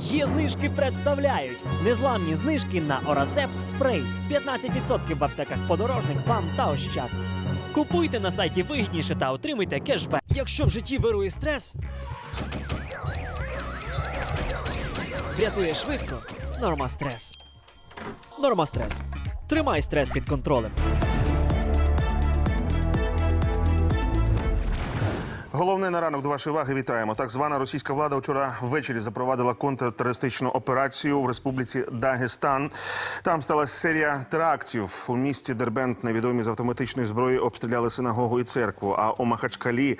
Є знижки представляють незламні знижки на Орасепт спрей. 15% в аптеках подорожник, бам та ощад. Купуйте на сайті вигідніше та отримуйте кешбек. Якщо в житті вирує стрес, врятує швидко. Норма стрес. Норма стрес. Тримай стрес під контролем. Головне на ранок до вашої уваги вітаємо. Так звана російська влада вчора ввечері запровадила контртерористичну операцію в республіці Дагестан. Там сталася серія терактів. У місті Дербент невідомі з автоматичної зброї обстріляли синагогу і церкву. А у Махачкалі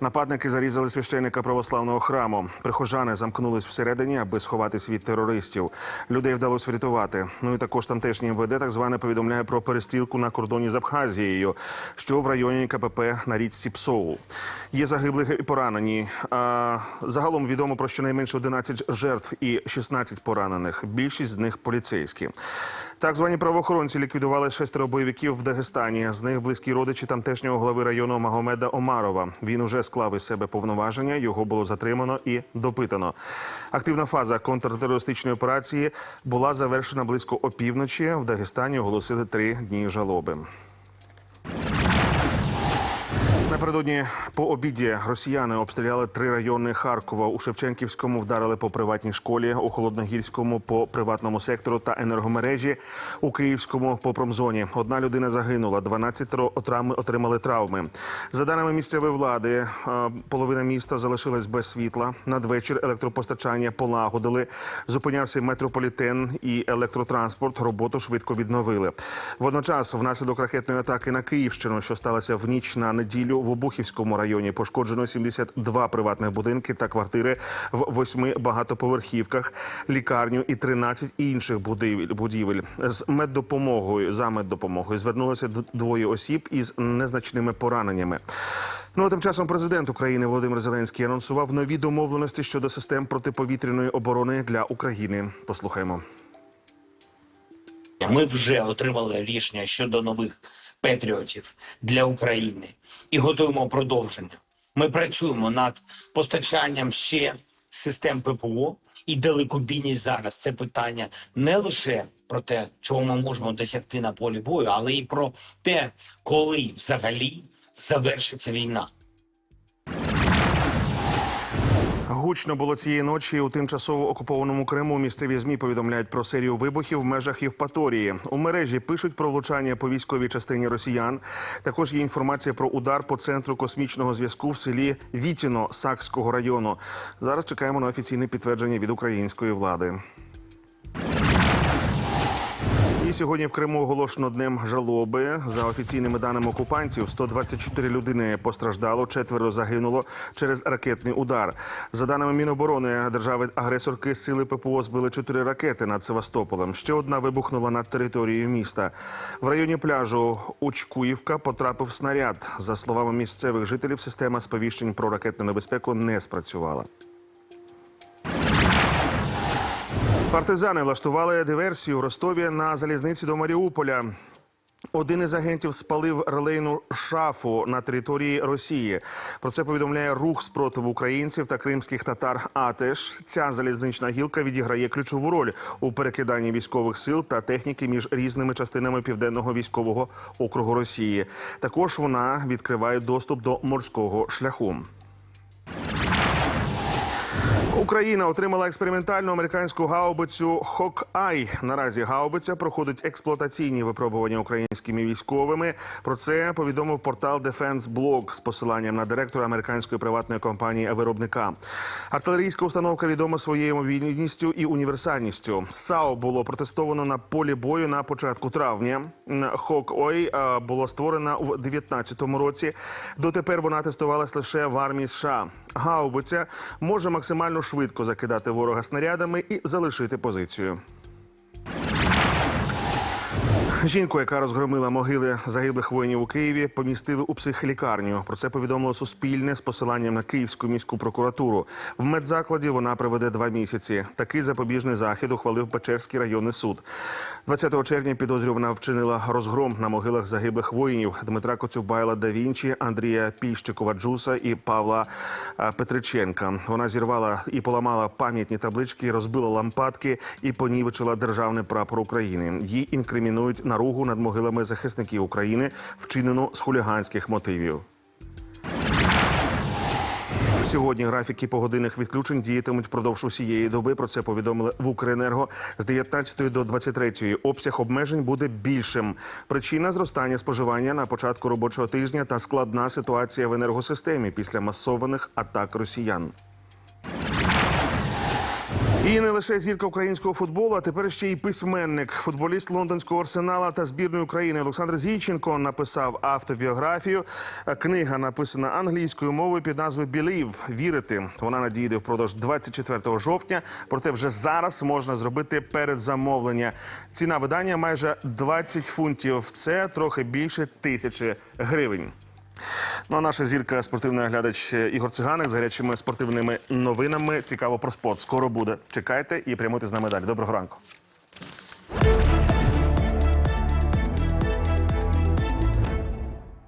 нападники зарізали священника православного храму. Прихожани замкнулись всередині, аби сховатись від терористів. Людей вдалося врятувати. Ну і також тамтешній МВД так зване повідомляє про перестрілку на кордоні з Абхазією, що в районі КПП на річці Псоу. Є загиблих і поранені. А, загалом відомо про щонайменше 11 жертв і 16 поранених. Більшість з них поліцейські. Так звані правоохоронці ліквідували шестеро бойовиків в Дагестані. З них близькі родичі тамтешнього глави району Магомеда Омарова. Він уже склав із себе повноваження. Його було затримано і допитано. Активна фаза контртерористичної операції була завершена близько опівночі. В Дагестані оголосили три дні жалоби. Напередодні по обіді росіяни обстріляли три райони Харкова. У Шевченківському вдарили по приватній школі, у Холодногірському по приватному сектору та енергомережі, у Київському по промзоні. Одна людина загинула, 12 отримали травми. За даними місцевої влади, е, половина міста залишилась без світла. Надвечір електропостачання полагодили. Зупинявся метрополітен і електротранспорт. Роботу швидко відновили. Водночас, внаслідок ракетної атаки на Київщину, що сталася в ніч на неділю, в Обухівському районі пошкоджено 72 приватних будинки та квартири в восьми багатоповерхівках, лікарню і 13 інших будівель. З меддопомогою за меддопомогою звернулося двоє осіб із незначними пораненнями. Ну а тим часом президент України Володимир Зеленський анонсував нові домовленості щодо систем протиповітряної оборони для України. Послухаємо. Ми вже отримали рішення щодо нових патріотів для України і готуємо продовження. Ми працюємо над постачанням ще систем ППО і далекобійність зараз. Це питання не лише про те, чого ми можемо досягти на полі бою, але і про те, коли взагалі завершиться війна. Гучно було цієї ночі у тимчасово окупованому Криму. Місцеві змі повідомляють про серію вибухів в межах Євпаторії. У мережі пишуть про влучання по військовій частині росіян. Також є інформація про удар по центру космічного зв'язку в селі Вітіно Сакського району. Зараз чекаємо на офіційне підтвердження від української влади. І сьогодні в Криму оголошено днем жалоби. За офіційними даними окупантів, 124 людини постраждало, четверо загинуло через ракетний удар. За даними Міноборони держави-агресорки, сили ППО збили чотири ракети над Севастополем. Ще одна вибухнула над територією міста. В районі пляжу Учкуївка потрапив снаряд. За словами місцевих жителів, система сповіщень про ракетну небезпеку не спрацювала. Партизани влаштували диверсію в Ростові на залізниці до Маріуполя. Один із агентів спалив релейну шафу на території Росії. Про це повідомляє рух спротиву українців та кримських татар. АТЕШ ця залізнична гілка відіграє ключову роль у перекиданні військових сил та техніки між різними частинами південного військового округу Росії. Також вона відкриває доступ до морського шляху. Україна отримала експериментальну американську гаубицю Хок-Ай. Наразі гаубиця проходить експлуатаційні випробування українськими військовими. Про це повідомив портал Defense Blog з посиланням на директора американської приватної компанії виробника. Артилерійська установка відома своєю мобільністю і універсальністю. САУ було протестовано на полі бою на початку травня. Хок-Ой е, було створено у 2019 році. Дотепер вона тестувалась лише в армії США. Гаубиця може максимально швидко закидати ворога снарядами і залишити позицію. Жінку, яка розгромила могили загиблих воїнів у Києві, помістили у психлікарню. Про це повідомило Суспільне з посиланням на Київську міську прокуратуру. В медзакладі вона проведе два місяці. Такий запобіжний захід ухвалив Печерський районний суд. 20 червня підозрювана вчинила розгром на могилах загиблих воїнів Дмитра Коцюбайла да Вінчі, Андрія Піщикова Джуса і Павла Петриченка. Вона зірвала і поламала пам'ятні таблички, розбила лампадки і понівечила державний прапор України. Їй інкримінують наругу над могилами захисників України, вчинену з хуліганських мотивів. Сьогодні графіки погодинних відключень діятимуть впродовж усієї доби. Про це повідомили в Укренерго. З 19 до 23 обсяг обмежень буде більшим. Причина зростання споживання на початку робочого тижня та складна ситуація в енергосистемі після масованих атак росіян. І не лише зірка українського футболу, а тепер ще й письменник, футболіст лондонського арсенала та збірної України Олександр Зійченко написав автобіографію. Книга написана англійською мовою під назвою «Believe» – вірити. Вона надійде впродовж 24 жовтня. Проте вже зараз можна зробити передзамовлення. Ціна видання майже 20 фунтів. Це трохи більше тисячі гривень. Ну а наша зірка спортивний оглядач Ігор Циганик з гарячими спортивними новинами. Цікаво про спорт. Скоро буде. Чекайте і прямуйте з нами далі. Доброго ранку.